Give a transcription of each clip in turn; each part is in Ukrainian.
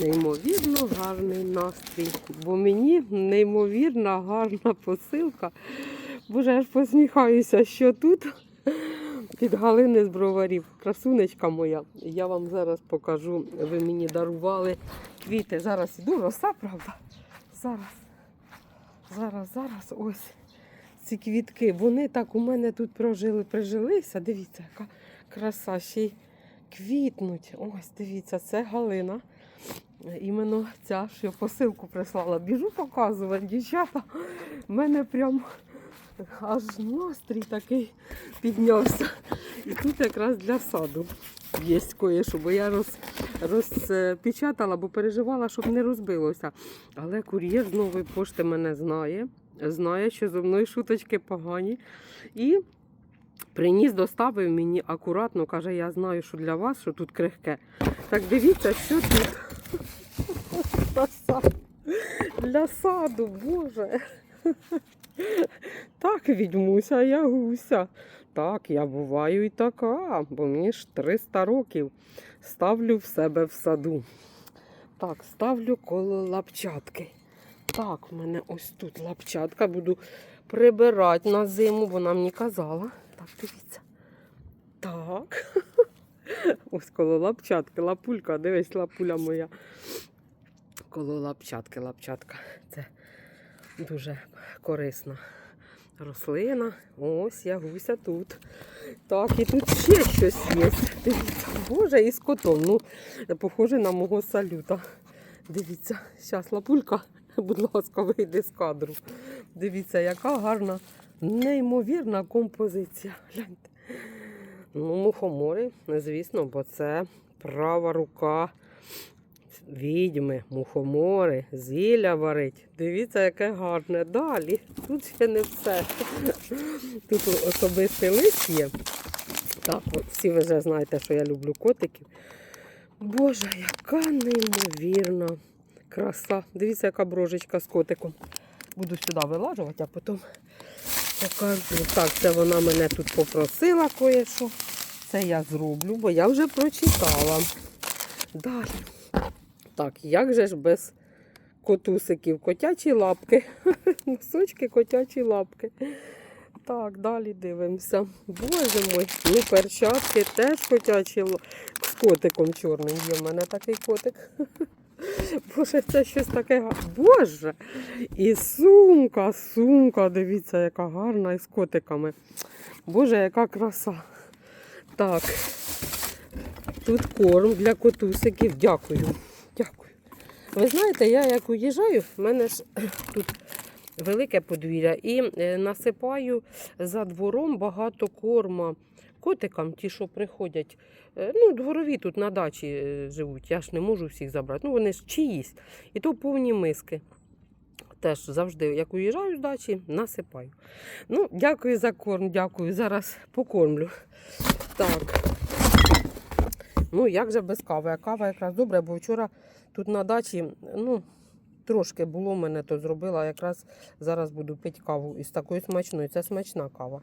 Неймовірно гарний настрій, бо мені неймовірно гарна посилка. Боже, я ж посміхаюся, що тут під Галини з броварів. Красунечка моя. Я вам зараз покажу. Ви мені дарували квіти. Зараз іду, роса, правда? Зараз. Зараз, зараз ось ці квітки. Вони так у мене тут прожили, прижилися. Дивіться, яка краса ще й квітнуть. Ось, дивіться, це Галина. Іменно ця, що посилку прислала. Біжу показувати, дівчата. У мене прям аж настрій такий піднявся. І тут якраз для саду є кое-що, бо я роз, розпечатала, бо переживала, щоб не розбилося. Але кур'єр з нової пошти мене знає. Знає, що зо мною шуточки погані. І приніс, доставив мені акуратно, каже, я знаю, що для вас, що тут крихке. Так дивіться, що тут. Для саду, Боже. Так відьмуся, я гуся. Так, я буваю і така, бо мені ж 300 років. Ставлю в себе в саду. Так, ставлю коло лапчатки. Так, в мене ось тут лапчатка. Буду прибирати на зиму, вона мені казала. Так, дивіться. Так. Ось коло лапчатки, лапулька, дивись, лапуля моя. Коло лапчатки, лапчатка. Це дуже корисна рослина. Ось я гуся тут. Так, і тут ще щось є. Дивіться, боже, і з котом. Ну, похоже на мого салюта. Дивіться, зараз лапулька, будь ласка, вийде з кадру. Дивіться, яка гарна, неймовірна композиція. Гляньте. Ну, мухомори, звісно, бо це права рука відьми, мухомори, зілля варить. Дивіться, яке гарне. Далі. Тут ще не все. Тут особистий лист є. Так, от всі ви вже знаєте, що я люблю котиків. Боже, яка неймовірна краса. Дивіться, яка брожечка з котиком. Буду сюди вилажувати, а потім покажу. Так, це вона мене тут попросила кое-що. Це я зроблю, бо я вже прочитала. Далі. Так, як же ж без котусиків? Котячі лапки. Носочки, котячі лапки. Так, далі дивимося. Боже мой, ну перчатки теж котячі л- з котиком чорним є. в мене такий котик. Боже, це щось таке. Боже! І сумка, сумка, дивіться, яка гарна і з котиками. Боже, яка краса. Так. Тут корм для котусиків. Дякую. Ви знаєте, я як уїжджаю, в мене ж тут велике подвір'я і е, насипаю за двором багато корма котикам, ті, що приходять. Е, Ну, дворові тут на дачі е, живуть. Я ж не можу всіх забрати. Ну, вони ж чиїсь. І то повні миски. Теж завжди, як уїжджаю з дачі, насипаю. Ну, дякую за корм, дякую. Зараз покормлю. Так. Ну, як же без кави? А кава якраз добре, бо вчора тут на дачі, ну, трошки було мене, то зробила. Якраз зараз буду пити каву із такою смачною. Це смачна кава.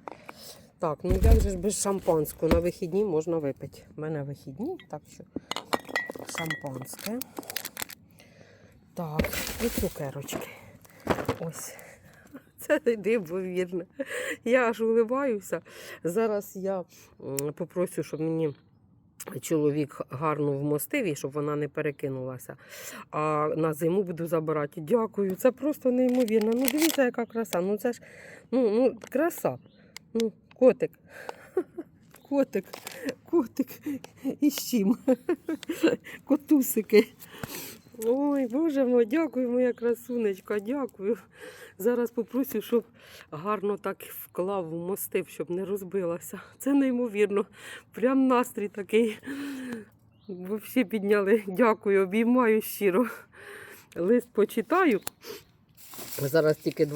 Так, ну як же ж без шампанського? На вихідні можна випити. У мене вихідні, так що шампанське. Так, і цукерочки. Ось. Це неймовірно. Я аж уливаюся. Зараз я м, попросю, щоб мені чоловік гарно вмостив і щоб вона не перекинулася. А на зиму буду забирати. Дякую, це просто неймовірно. Ну дивіться, яка краса. Ну це ж ну, ну, краса. Ну, котик. Котик, котик. І з чим? Котусики. Ой, боже мой, дякую, моя красунечка, дякую. Зараз попросю, щоб гарно так вклав, вмостив, щоб не розбилася. Це неймовірно. Прям настрій такий. Взагалі підняли. Дякую, обіймаю щиро. Лист почитаю. Зараз тільки два.